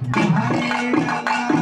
Hare Rama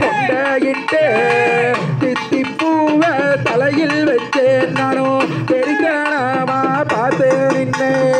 கொண்டையிட்டு தித்தி பூவை தலையில் வச்சேன். நானும் தெரிக்கணமா பார்த்து நின்னேன்.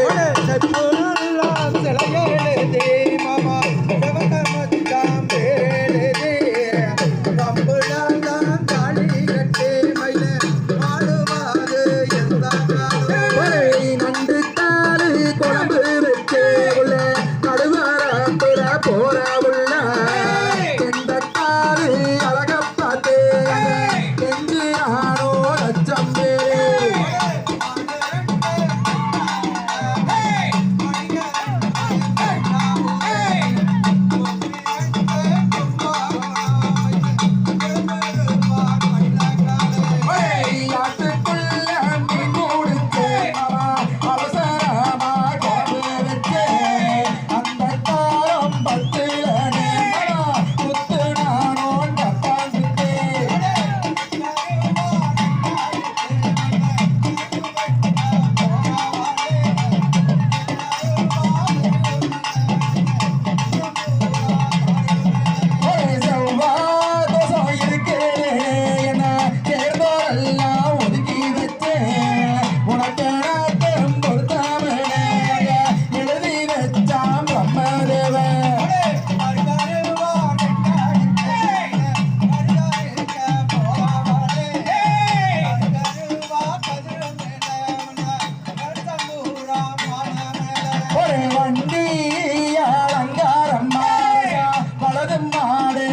மாதே